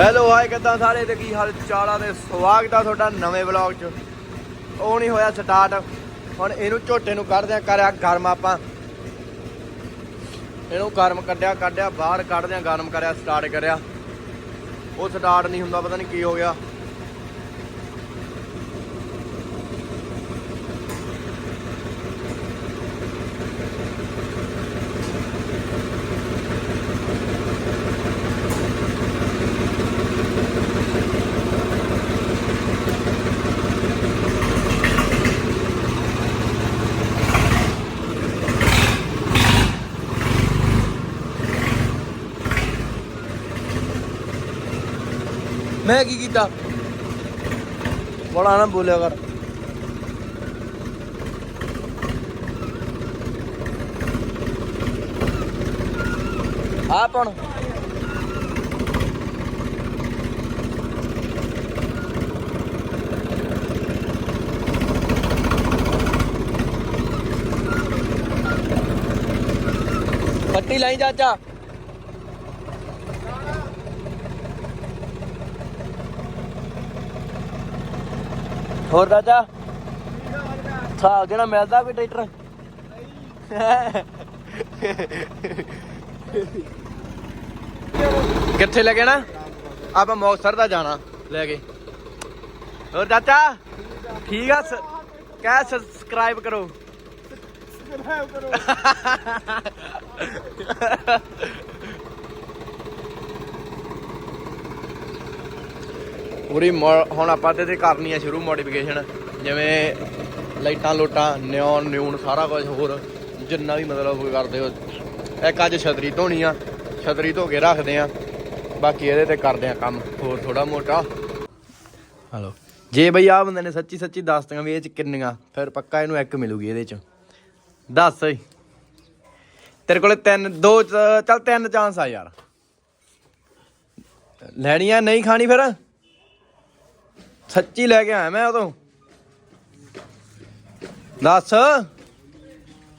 Hello hi ਕਿੱਦਾਂ ਸਾਰੇ ਤੇ ਕੀ ਹਾਲ ਚਾਲ ਆ ਤੇ ਸਵਾਗਤ ਆ ਤੁਹਾਡਾ ਨਵੇਂ ਵਲੌਗ 'ਚ। ਉਹ ਨਹੀਂ ਹੋਇਆ ਸਟਾਰਟ ਹੁਣ ਇਹਨੂੰ ਝੋਟੇ ਨੂੰ ਕੱਢਦਿਆਂ ਕਰਿਆ ਗਰਮ ਆਪਾਂ। ਇਹਨੂੰ ਗਰਮ ਕੱਢਿਆ ਕੱਢਿਆ, ਬਾਹਰ ਕੱਢਦਿਆਂ ਗਰਮ ਕਰਿਆ ਸਟਾਰਟ ਕਰਿਆ। ਉਹ ਸਟਾਰਟ ਨਹੀਂ ਹੁੰਦਾ, ਪਤਾ ਨਹੀਂ ਕੀ ਹੋ ਗਿਆ ਮੈਂ ਕੀ ਕੀਤਾ ਬੜਾ ਨਾ ਬੋਲਿਆ ਕਰ। ਆਪ ਹੁਣ ਪੱਟੀ ਲਾਈ ਚਾਚਾ। ਹੋਰ ਚਾਚਾ ਸਾਹ ਜਿਹੜਾ ਮਿਲਦਾ ਕੋਈ ਟਰੈਕਟਰ? ਕਿੱਥੇ ਲੈ ਨਾ ਆਪਾਂ ਮੌਕਸਰ ਦਾ ਜਾਣਾ ਲੈ ਕੇ। ਹੋਰ ਚਾਚਾ? ਠੀਕ ਆ ਕਹਿ ਸਬਸਕ੍ਰਾਈਬ ਕਰੋ। ਪੂਰੀ ਹੁਣ ਆਪਾਂ ਤੇ ਤੇ ਕਰਨੀ ਆ ਸ਼ੁਰੂ ਮੋਡੀਫਿਕੇਸ਼ਨ ਜਿਵੇਂ ਲਾਈਟਾਂ ਲੋਟਾਂ ਨਿਓਨ ਨਿਊਨ ਸਾਰਾ ਕੁਝ ਹੋਰ ਜਿੰਨਾ ਵੀ ਮਤਲਬ ਕੋਈ ਕਰਦੇ ਹੋ। ਇੱਕ ਅੱਜ ਛਤਰੀ ਧੋਣੀ ਆ ਛਤਰੀ ਧੋ ਕੇ ਰੱਖਦੇ ਆ ਬਾਕੀ ਇਹਦੇ ਤੇ ਕਰਦੇ ਆ ਕੰਮ ਹੋਰ ਥੋੜਾ ਮੋਟਾ। ਹਲੋ ਜੇ ਬਈ ਆ ਬੰਦੇ ਨੇ ਸੱਚੀ ਸੱਚੀ ਦੱਸ ਦਿਆਂ ਵੀ ਇਹ ਚ ਕਿੰਨੀਆਂ ਫਿਰ ਪੱਕਾ ਇਹਨੂੰ ਇੱਕ ਮਿਲੂਗੀ ਇਹਦੇ ਚ। ਦੱਸ ਤੇਰੇ ਕੋਲੇ ਤਿੰਨ ਦੋ ਚੱਲ ਤਿੰਨ ਚਾਂਸ ਆ ਯਾਰ। ਲੈਣੀਆਂ ਨਹੀਂ ਖਾਣੀ ਫਿਰ? ਸੱਚੀ ਲੈ ਕੇ ਆਇਆ ਮੈਂ ਉਦੋਂ। ਦੱਸ।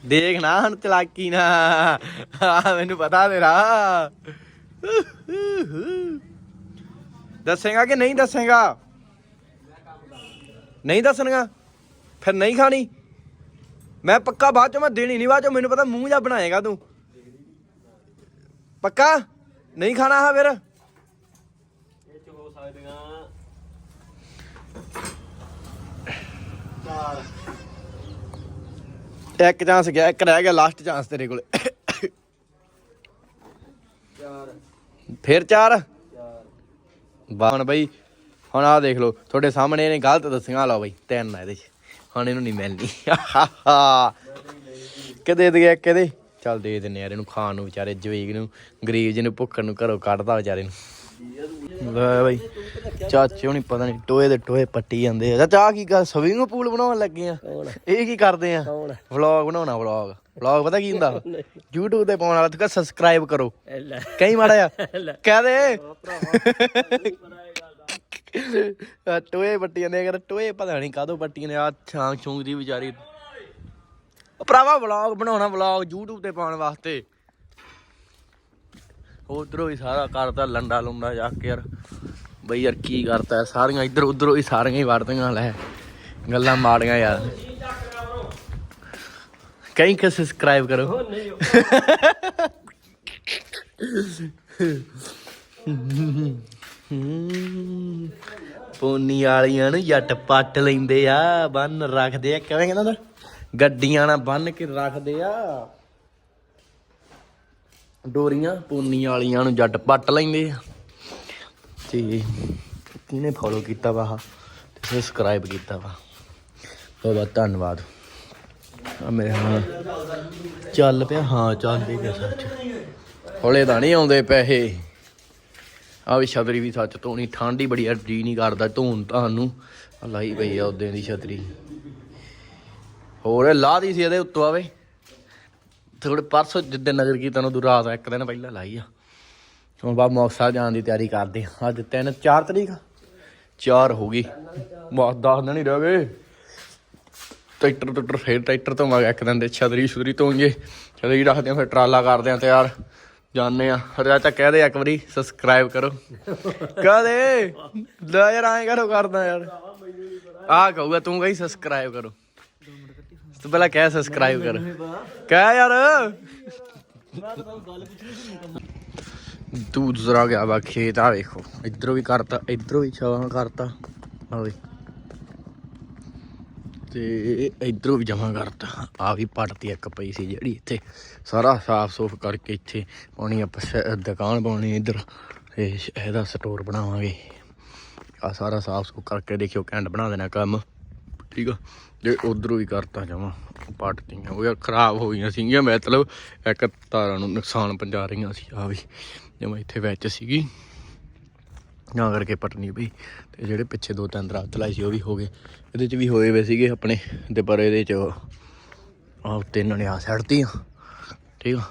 ਦੇਖ ਨਾ ਹੁਣ ਚਲਾਕੀ ਨਾ। ਆ ਮੈਨੂੰ ਪਤਾ ਤੇਰਾ। ਦੱਸੇਗਾ ਕਿ ਨਹੀਂ ਦੱਸੇਗਾ? ਨਹੀਂ ਦੱਸਣਗਾ? ਫਿਰ ਨਹੀਂ ਖਾਣੀ? ਮੈਂ ਪੱਕਾ ਬਾਅਦ ਚੋਂ ਮੈਂ ਦੇਣੀ ਨਹੀਂ, ਬਾਅਦ ਚੋਂ ਮੈਨੂੰ ਪਤਾ ਮੂੰਹ ਜਾ ਬਣਾਏਗਾ ਤੂੰ। ਪੱਕਾ? ਨਹੀਂ ਖਾਣਾ ਹਾਂ ਫਿਰ ਇਹ ਚ ਹੋ ਸਕਦੀਆਂ ਚਾਰ ਇੱਕ ਚਾਂਸ ਗਿਆ ਇੱਕ ਰਹਿ ਗਿਆ ਲਾਸਟ ਚਾਂਸ ਤੇਰੇ ਕੋਲੇ। ਚਾਰ। ਫਿਰ ਚਾਰ? ਚਾਰ। ਬਾਹਣ ਬਈ ਹੁਣ ਆਹ ਦੇਖ ਲਓ ਤੁਹਾਡੇ ਸਾਹਮਣੇ ਇਹਨੇ ਗਲਤ ਦੱਸੀਆਂ ਲਓ ਬਈ ਤਿੰਨ ਆ ਇਹਦੇ ਚ। ਹੁਣ ਇਹਨੂੰ ਨਹੀਂ ਮਿਲਣੀ। ਕਿਤੇ ਦੇ ਗਿਆ ਕਿਤੇ ਚੱਲ ਦੇ ਦਿੰਨੇ ਯਾਰ ਇਹਨੂੰ ਖਾਣ ਨੂੰ ਵਿਚਾਰੇ ਜਵੇਗ ਨੂੰ ਗਰੀਬ ਜੀ ਨੂੰ ਭੁੱਖਣ ਨੂੰ ਘਰੋਂ ਕੱਢਦਾ ਵਿਚਾਰੇ ਨੂੰ। ਲੈ ਬਈ। ਚਾਚੇ ਹੁਣੀ ਪਤਾ ਨਹੀਂ ਟੋਏ ਦੇ ਟੋਏ ਪੱਟੀ ਜਾਂਦੇ ਆ। ਚਾਚਾ ਆਹ ਕੀ ਕਰ ਸਵਿੰਗ ਪੂਲ ਬਣਾਉਣ ਲੱਗੇ ਆ? ਇਹ ਕੀ ਕਰਦੇ ਆ? ਕੌਣ ਵਲੌਗ ਬਣਾਉਣਾ ਵਲੌਗ। ਵਲੌਗ ਪਤਾ ਕੀ ਹੁੰਦਾ? YouTube ਤੇ ਪਾਉਣ ਵਾਲਾ ਤੂੰ ਕਹ ਸਬਸਕ੍ਰਾਈਬ ਕਰੋ। ਲੈ। ਕਈ ਮਾੜਾ ਆ ਕਹਿ ਦੇ। ਆ ਟੋਏ ਪੱਟੀਆਂ ਨੇ ਅਗਰ ਟੋਏ ਪਤਾ ਨਹੀਂ ਕਾਦੋਂ ਪੱਟੀਆਂ ਨੇ ਆ। ਛਾਂ ਛੂੰਗ ਦੀ ਵਿਚਾਰੀ। ਉਹ ਭਰਾਵਾ ਵਲੌਗ ਬਣਾਉਣਾ ਵਲੌਗ YouTube ਤੇ ਪਾਉਣ ਵਾਸਤੇ। ਉਧਰੋਂ ਹੀ ਸਾਰਾ ਕਰਤਾ ਲੰਡਾ ਲੁੰਡਾ ਜਾ ਕੇ ਯਾਰ ਬਈ ਯਾਰ ਕੀ ਕਰਤਾ? ਸਾਰੀਆਂ ਇੱਧਰ ਉਧਰੋਂ ਹੀ ਸਾਰੀਆਂ ਹੀ ਵੜਦੀਆਂ ਲੈ ਗੱਲਾਂ ਮਾੜੀਆਂ ਯਾਰ ਕਈ ਕਿ ਸਬਸਕ੍ਰਾਈਬ ਕਰੋ। ਪੋਨੀ ਵਾਲੀਆਂ ਨੂੰ ਜੱਟ ਪੱਟ ਲੈਂਦੇ ਆ ਬੰਨ ਰੱਖਦੇ ਆ ਕਿਵੇਂ ਕਹਿੰਦਾ ਹੁੰਦਾ? ਗੱਡੀਆਂ ਨਾਲ ਬੰਨ ਕੇ ਰੱਖਦੇ ਆ ਡੋਰੀਆਂ ਪੋਨੀ ਵਾਲੀਆਂ ਨੂੰ ਜੱਟ ਪੱਟ ਲੈਂਦੇ ਆ। ਤੇ ਕਿਹਨੇ ਫੋਲੋ ਕੀਤਾ ਵਾ ਤੇ ਸਬਸਕ੍ਰਾਈਬ ਕੀਤਾ ਵਾ। ਬਹੁਤ ਬਹੁਤ ਧੰਨਵਾਦ। ਆ ਮੇਰੇ ਹਾਂ ਚੱਲ ਪਿਆ। ਹਾਂ, ਚੱਲ ਪਿਆ ਸੱਚ। ਹੌਲੇ ਤਾਂ ਨਹੀਂ ਆਉਂਦੇ ਪੈਸੇ। ਆ ਵੀ ਛਤਰੀ ਵੀ ਸੱਚ ਧੋਣੀ। ਠੰਡ ਹੀ ਬੜੀ ਅਰਜੀ ਨਹੀਂ ਕਰਦਾ ਧੋਣ ਤੁਹਾਨੂੰ। ਆਹ ਲਾਈ ਪਈ ਆ ਉਦੋਂ ਦੀ ਛਤਰੀ। ਹੋਰ ਇਹ ਲਾਹ ਦੀ ਸੀ ਇਹਦੇ ਉੱਤੋਂ ਆਵੇ ਥੋੜੇ ਪਰਸੋਂ ਜਿੱਦੇ ਨਗਰ ਕੀਰਤਨ ਉਦੋਂ ਰਾਤ ਇੱਕ ਦਿਨ ਪਹਿਲਾਂ ਲਾਈ ਆ। ਹੁਣ ਬਾਅਦ ਮੌਕਸਾ ਜਾਣ ਦੀ ਤਿਆਰੀ ਕਰਦੇ ਆ। ਅੱਜ ਤਿੰਨ 4 ਤਰੀਕ ਆ? ਚਾਰ ਹੋ ਗਈ। ਬਸ 10 ਦਿਨ ਹੀ ਰਹਿ ਗਏ। ਟਰੈਕਟਰ ਟਰੈਕਟਰ ਫੇਰ ਟਰੈਕਟਰ ਤੋਂ ਇੱਕ ਦਿਨ ਦੇ ਛਤਰੀ ਛੁਤਰੀ ਧੋਂਗੇ ਛਤਰੀ ਰੱਖਦੇ ਆ, ਫਿਰ ਟਰਾਲਾ ਕਰਦੇ ਆ, ਤਿਆਰ। ਜਾਣੇ ਆ। ਚਾਚਾ ਕਹਿ ਦੇ ਇੱਕ ਵਾਰੀ ਸਬਸਕ੍ਰਾਈਬ ਕਰੋ। ਕਹਿ ਦੇ ਲੈ ਯਾਰ, ਐਂ ਕਰੋ ਕਰਦਾ ਯਾਰ। ਆ ਕਹੂਗਾ, ਤੂੰ ਕਹੀ ਸਬਸਕ੍ਰਾਈਬ ਕਰੋ। ਤੂੰ ਪਹਿਲਾਂ ਕਹਿ ਸਬਸਕ੍ਰਾਈਬ ਕਰ। ਕਹਿ ਯਾਰ। ਦੂਸਰਾ ਗਿਆ ਵਾ ਖੇਤ ਆ ਵੇਖੋ। ਇਧਰੋਂ ਵੀ ਕਰਤਾ ਇਧਰੋਂ ਵੀ ਛਾਵਾਂ ਕਰਤਾ। ਆ ਵੇ। ਤੇ ਇਧਰੋਂ ਵੀ ਜਮਾ ਕਰਤਾ। ਆ ਵੀ ਪੱਟਤੀ ਇੱਕ ਪਈ ਸੀ ਜਿਹੜੀ ਇੱਥੇ। ਸਾਰਾ ਸਾਫ਼ ਸੁਫ ਕਰਕੇ ਇੱਥੇ ਪਾਉਣੀ ਆਪਾਂ ਦੁਕਾਨ ਪਾਉਣੀ ਇੱਧਰ। ਤੇ ਇਹਦਾ ਸਟੋਰ ਬਣਾਵਾਂਗੇ। ਆ ਸਾਰਾ ਸਾਫ਼ ਸੁਫ ਕਰਕੇ ਦੇਖਿਓ ਕੈਂਡ ਬਣਾ ਦੇਣਾ ਕੰਮ। ਠੀਕ ਆ? ਜੇ ਉਧਰੋਂ ਵੀ ਕਰਤਾ ਜਾਵਾਂ ਪੱਟਤੀਆਂ ਉਹ ਯਾਰ ਖਰਾਬ ਹੋ ਗਈਆਂ ਸੀਗੀਆਂ, ਮਤਲਬ ਇੱਕ ਤਾਰਾਂ ਨੂੰ ਨੁਕਸਾਨ ਪਹੁੰਚਾ ਰਹੀਆਂ ਸੀ, ਆ ਵੀ। ਜਿਵੇਂ ਇੱਥੇ ਵਿੱਚ ਸੀਗੀ। ਨਾ ਕਰਕੇ ਪਟਨੀ ਪਈ ਤੇ ਜਿਹੜੇ ਪਿੱਛੇ ਦੋ ਤਿੰਨ ਦਰਖਤ ਲਾਏ ਸੀ, ਉਹ ਵੀ ਹੋ ਗਏ। ਇਹਦੇ ਚ ਵੀ ਹੋਏ ਵੇ ਸੀਗੇ ਆਪਣੇ, ਤੇ ਪਰ ਇਹਦੇ ਚ ਆ ਉੱਤੇ ਇਹਨਾਂ ਨੇ ਆ ਸੜਤੀ ਆ ਠੀਕ ਆ?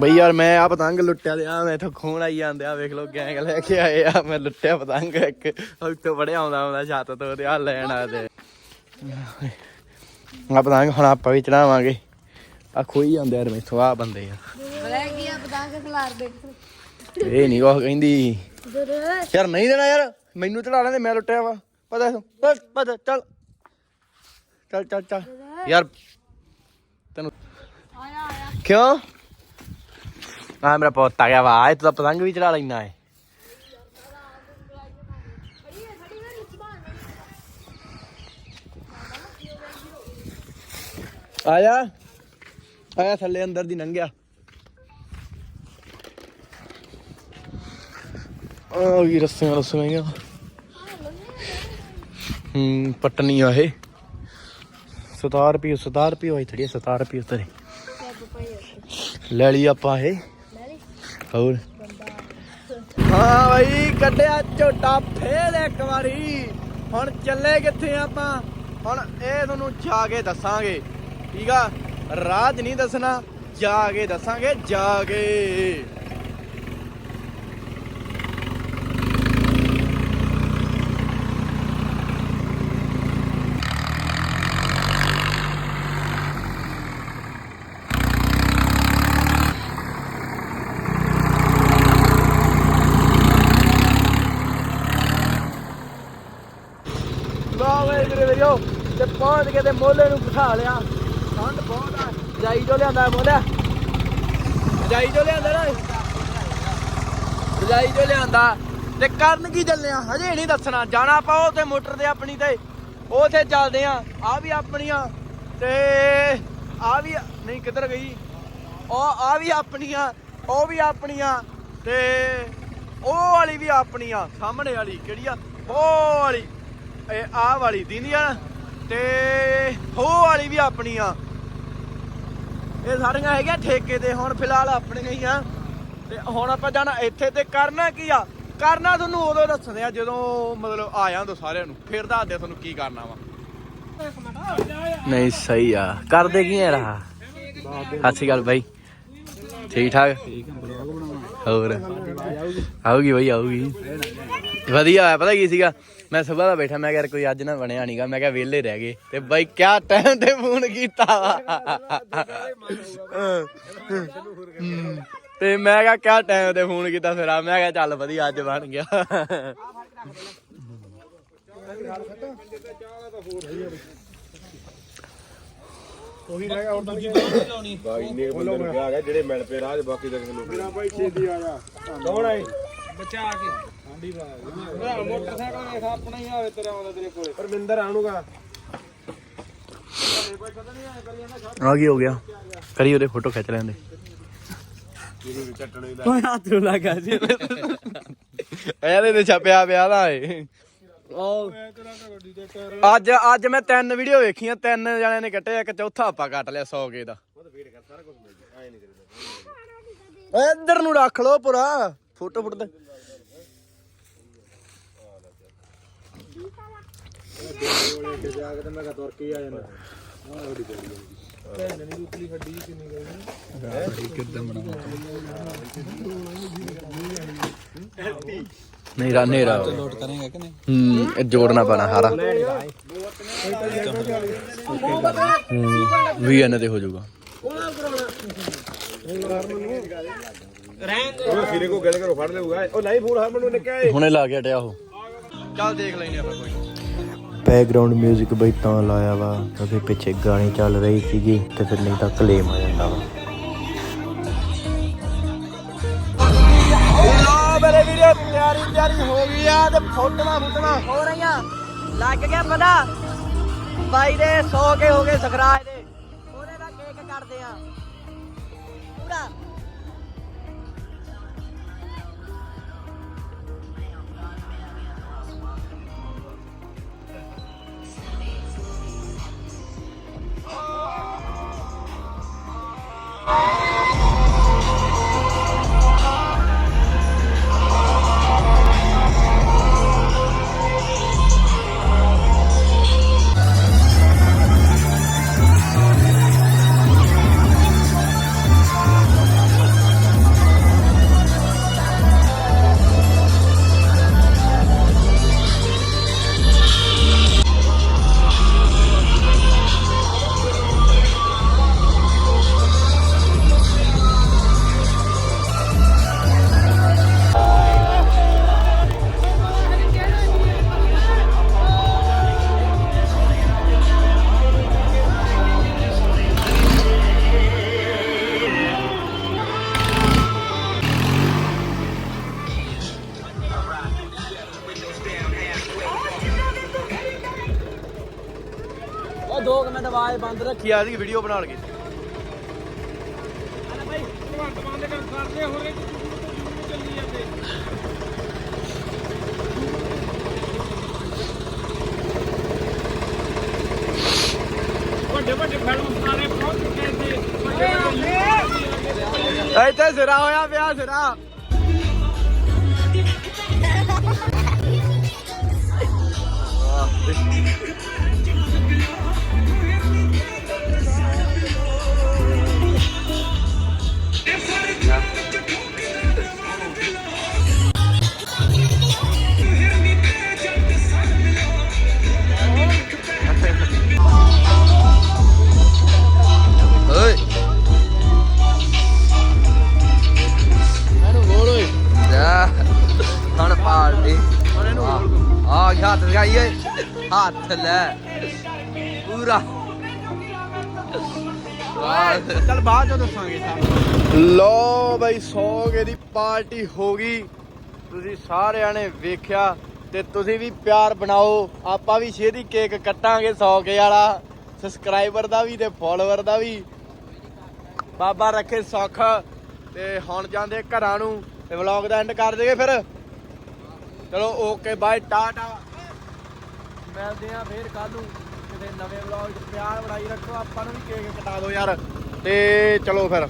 ਬਈ ਯਾਰ ਮੈਂ ਆ ਪਤੰਗ ਲੁੱਟਿਆ ਤੇ ਆ ਮੈਂ ਇੱਥੋਂ ਖੂਨ ਆਈ ਜਾਂਦੇ ਆ ਵੇਖ ਲੋ ਗੈਂਗ ਲੈ ਕੇ ਆਏ ਆ। ਮੈਂ ਲੁੱਟਿਆ ਪਤੰਗ ਇੱਕ ਉੱਤੋਂ ਬੜਿਆ ਆਉਂਦਾ ਆਉਂਦਾ ਛੱਤ ਤੋਂ ਤੇ ਆ ਲੈਣ ਆ ਤੇ। ਆ ਪਤੰਗ ਹੁਣ ਆਪਾਂ ਵੀ ਚੜਾਵਾਂਗੇ। ਆ ਖੋਈ ਜਾਂਦੇ ਯਾਰ ਮੈਥੋਂ ਆ ਬੰਦੇ ਆ। ਰਹਿ ਗਿਆ ਪਤੰਗ ਖਲਾਰ ਦੇ ਇਹ ਨਹੀਂ ਕੁਛ ਕਹਿੰਦੀ। ਯਾਰ ਨਹੀਂ ਦੇਣਾ ਯਾਰ ਮੈਨੂੰ ਚੜਾ ਲੈਂਦੇ ਮੈਂ ਲੁੱਟਿਆ ਵਾ। ਪਤਾ ਬਸ ਪਤਾ ਚੱਲ। ਚੱਲ ਚੱਲ ਚੱਲ। ਯਾਰ ਤੈਨੂੰ ਆਇਆ ਆਇਆ। ਕਿਉਂ? ਆ ਮੇਰਾ ਪੁੱਤ ਆ ਗਿਆ ਵਾ, ਇਹ ਤਾਂ ਪਤੰਗ ਵੀ ਚੜਾ ਲੈਣਾ ਹੈ ਆਇਆ ਆਇਆ ਥੱਲੇ ਅੰਦਰ ਦੀ ਲੰਘਿਆ ਆ ਵੀ ਰਸੀਆਂ ਰਸੀਆਂ ਹੂੰ ਪਟਨੀ ਆ ਇਹ। 17 ਰੁਪਏ 17 ਰੁਪਏ ਹੋਈ ਥੜੀ 17 ਰੁਪਏ ਉਤਰੇ ਲੈ ਲਈ ਆਪਾਂ ਇਹ। ਹੋਰ? ਹਾਂ ਭਾਈ ਕੱਢਿਆ ਝੋਟਾ ਫੇਰ ਇੱਕ ਵਾਰੀ। ਹੁਣ ਚੱਲੇ ਕਿੱਥੇ ਆਪਾਂ? ਹੁਣ ਇਹ ਤੁਹਾਨੂੰ ਜਾ ਕੇ ਦੱਸਾਂਗੇ। ਠੀਕ ਆ? ਰਾਜ ਨਹੀਂ ਦੱਸਣਾ, ਜਾ ਕੇ ਦੱਸਾਂਗੇ, ਜਾ ਕੇ ਲਾ ਵੇ ਮੇਰੇ ਵੀਰੋ ਤੇ ਪਹੁੰਚ ਕੇ ਤੇ ਮੋਲੇ ਨੂੰ ਬਿਠਾ ਲਿਆ। ਠੰਡ ਬਹੁਤ ਆ। ਜਾਈ ਜੋ ਲਿਆਂਦਾ ਮੋਲਿਆ ਜਾਈ ਜੋ ਲਿਆਂਦਾ ਨਾ। ਜਾਈ ਜੋ ਲਿਆਂਦਾ। ਤੇ ਕਰਨ ਕੀ ਚੱਲੇ ਆ? ਹਜੇ ਨਹੀਂ ਦੱਸਣਾ। ਜਾਣਾ ਪਾਓ ਤੇ ਮੋਟਰ ਤੇ ਆਪਣੀ ਤੇ। ਉਥੇ ਚੱਲਦੇ ਆ। ਆ ਵੀ ਆਪਣੀਆਂ। ਤੇ ਆ ਵੀ ਨਹੀਂ, ਕਿੱਧਰ ਗਈ? ਉਹ ਆ ਵੀ ਆਪਣੀਆਂ। ਉਹ ਵੀ ਆਪਣੀਆਂ। ਤੇ ਉਹ ਵਾਲੀ ਵੀ ਆਪਣੀਆਂ ਸਾਹਮਣੇ ਵਾਲੀ। ਕਿਹੜੀ ਆ? ਉਹ ਵਾਲੀ। ਇਹ ਆਹ ਵਾਲੀ। ਦੀਂਦੀਆਂ ਤੇ ਉਹ ਵਾਲੀ ਵੀ ਆਪਣੀ ਆ ਇਹ ਸਾਰੀਆਂ ਹੈਗੀਆਂ ਠੇਕੇ ਤੇ ਹੁਣ ਫਿਲਹਾਲ ਆਪਣੀਆਂ ਹੀ ਆ। ਤੇ ਹੁਣ ਆਪਾਂ ਜਾਣਾ ਇੱਥੇ ਤੇ ਕਰਨਾ ਕੀ ਆ? ਕਰਨਾ ਤੁਹਾਨੂੰ ਉਦੋਂ ਦੱਸਦੇ ਆ ਜਦੋਂ ਮਤਲਬ ਆ ਜਾਂਦੋ ਸਾਰਿਆਂ ਨੂੰ। ਫਿਰ ਦੱਸਦੇ ਤੁਹਾਨੂੰ ਕੀ ਕਰਨਾ ਵਾ। ਨਹੀਂ, ਸਹੀ ਆ। ਕਰਦੇ ਕੀ ਆ ਰਹਾ? ਸਤਿ ਸ਼੍ਰੀ ਅਕਾਲ ਬਾਈ। ਠੀਕ ਠਾਕ? ਹੋਰ? ਆਊਗੀ ਬਾਈ, ਆਊਗੀ। ਵਧੀਆ ਪਤਾ ਕੀ ਸੀਗਾ? ਮੈਂ ਸਵੇਰ ਦਾ ਬੈਠਾ ਮੈਂ ਕਿਹਾ ਯਾਰ ਕੋਈ ਅੱਜ ਨਾ ਬਣਿਆ ਨਹੀਂਗਾ ਮੈਂ ਕਿਹਾ ਵਿਹਲੇ ਰਹਿ ਗਏ। ਤੇ ਬਾਈ ਕਿਆ ਟਾਈਮ ਤੇ ਫੋਨ ਕੀਤਾ? ਵਾ ਤੇ ਮੈਂ ਕਿਹਾ ਕਿਆ ਟਾਈਮ ਤੇ ਫੋਨ ਕੀਤਾ ਫਿਰ? ਆ ਮੈਂ ਕਿਹਾ ਚੱਲ ਵਧੀਆ ਅੱਜ ਬਣ ਗਿਆ। ਬਾਈ ਨੇ ਬੰਦੇ ਨੂੰ ਕਿਹਾ ਗਿਆ ਜਿਹੜੇ ਮਿਲ ਪਏ ਰਾਜ ਬਾਕੀ ਤਾਂ ਕਿਸੇ ਨੂੰ ਮੇਰਾ ਬਾਈ ਛੇਤੀ ਆ ਜਾ। ਕੌਣ ਆਏ ਬਚਾ ਕੇ। ਮੋਟਰਸਾਈਕਲ ਵੇਖ ਆਪਣਾ ਹੀ ਆਵੇ ਤੇਰਾ ਆਉਂਦਾ ਤੇਰੇ ਕੋਲੇ। ਪਰਮਿੰਦਰ ਆਣੂਗਾ ਆ ਕੀ ਹੋ ਗਿਆ? ਕਰੀ ਉਹਦੇ ਫੋਟੋ ਖਿੱਚ ਲੈਂਦੇ ਓਏ ਹੱਥ ਨੂੰ ਲੱਗਾ ਸੀ। ਇਹਦੇ ਤੇ ਛਪਿਆ ਪਿਆ ਦਾ ਏ ਅੱਜ ਅੱਜ ਮੈਂ ਤਿੰਨ ਵੀਡੀਓ ਵੇਖੀਆਂ ਤਿੰਨ ਜਣਿਆਂ ਨੇ ਕੱਟੇ ਇੱਕ ਚੌਥਾ ਆਪਾਂ ਕੱਟ ਲਿਆ 100 ਕੇ ਦਾ। ਇੱਧਰ ਨੂੰ ਰੱਖ ਲੋ ਪੂਰਾ ਫੋਟੋ ਫੁੱਟ ਦੇ ਨਹੀਂ ਰਾ ਨੇਰਾ ਲੋਡ ਕਰੇਗਾ ਕਿ ਨਹੀਂ ਹੂੰ ਇਹ ਜੋੜਨਾ ਪੈਣਾ ਸਾਰਾ ਹੂੰ ਵੀ ਇਹਨਾਂ ਤੇ ਹੋ ਜਾਊਗਾ। ਉਹ ਸਿਰੇ ਕੋ ਗੱਲ ਕਰੋ ਫੜ ਲਊਗਾ। ਉਹ ਨਹੀਂ ਫੋਨ ਹਰਮਨ ਨੂੰ ਨਿੱਕਿਆ ਹੁਣੇ ਲਾ ਕੇ ਹਟਿਆ ਉਹ। ਚੱਲ ਦੇਖ ਲੈਨੇ ਆਪਾਂ ਕੋਈ। ਬੈਕਗ੍ਰਾਉਂਡ 뮤직 ਬਈ ਤਾਂ ਲਾਇਆ ਵਾ ਕਿਉਂਕਿ ਪਿੱਛੇ ਗਾਣੀ ਚੱਲ ਰਹੀ ਸੀਗੀ ਤੇ ਫਿਰ ਨਹੀਂ ਤਾਂ ਕਲੇਮ ਆ ਜਾਂਦਾ ਵਾ। ਲੋ ਮੇਰੇ ਵੀਰੇ ਤਿਆਰੀ ਤਿਆਰੀ ਹੋ ਗਈ ਆ ਤੇ ਫੋਟੋਆਂ ਫੁੱਟਣਾ ਹੋ ਰਹੀਆਂ ਲੱਗ ਗਿਆ ਪਤਾ। ਬਾਈ ਦੇ 100 ਕੇ ਹੋ ਗਏ ਸਖਰਾਜ ਦੇ। ਉਹ 2 ਮਿੰਟ ਆਵਾਜ਼ ਬੰਦ ਰੱਖ। ਕੀ ਆ ਦੀ ਵੀਡੀਓ ਬਣਾ ਲਗੇ ਵੱਡੇ ਵੱਡੇ ਫਿਲਮ ਸਾਰੇ ਪਹੁੰਚ ਚੁੱਕੇ ਸੀ। ਇੱਥੇ ਸਿਰਾ ਹੋਇਆ ਪਿਆ ਸਿਰਾ। ਹੱਥ ਲੈ। ਪੂਰਾ। ਚੱਲ ਬਾਅਦ ਚ ਦੱਸਾਂਗੇ ਲੋ ਬਈ 100 ਕੇ ਦੀ ਪਾਰਟੀ ਹੋ ਗਈ। ਤੁਸੀਂ ਸਾਰਿਆਂ ਨੇ ਵੇਖਿਆ ਤੇ ਤੁਸੀਂ ਵੀ ਪਿਆਰ ਬਣਾਓ। ਆਪਾਂ ਵੀ ਛੇਤੀ ਕੇਕ ਕੱਟਾਂਗੇ 100 ਕੇ ਵਾਲਾ। ਸਬਸਕ੍ਰਾਈਬਰ ਦਾ ਵੀ ਤੇ ਫਾਲੋਅਰ ਦਾ ਵੀ। ਬਾਬਾ ਰੱਖੇ ਸੁੱਖ। ਤੇ ਹੁਣ ਜਾਂਦੇ ਘਰਾਂ ਨੂੰ। ਤੇ ਵਲੌਗ ਦਾ ਐਂਡ ਕਰ ਦੇਗੇ ਫਿਰ। ਚਲੋ ਓਕੇ ਬਾਏ ਟਾਟਾ ਮਿਲਦੇ ਆ ਫੇਰ ਕੱਲ ਨੂੰ। ਕਿਤੇ ਨਵੇਂ ਵਲੌਗ 'ਚ ਪਿਆਰ ਬਣਾਈ ਰੱਖੋ, ਆਪਾਂ ਨੂੰ ਵੀ ਕੇਕ ਕਟਾ ਦਿਓ ਯਾਰ। ਤੇ ਚਲੋ ਫਿਰ।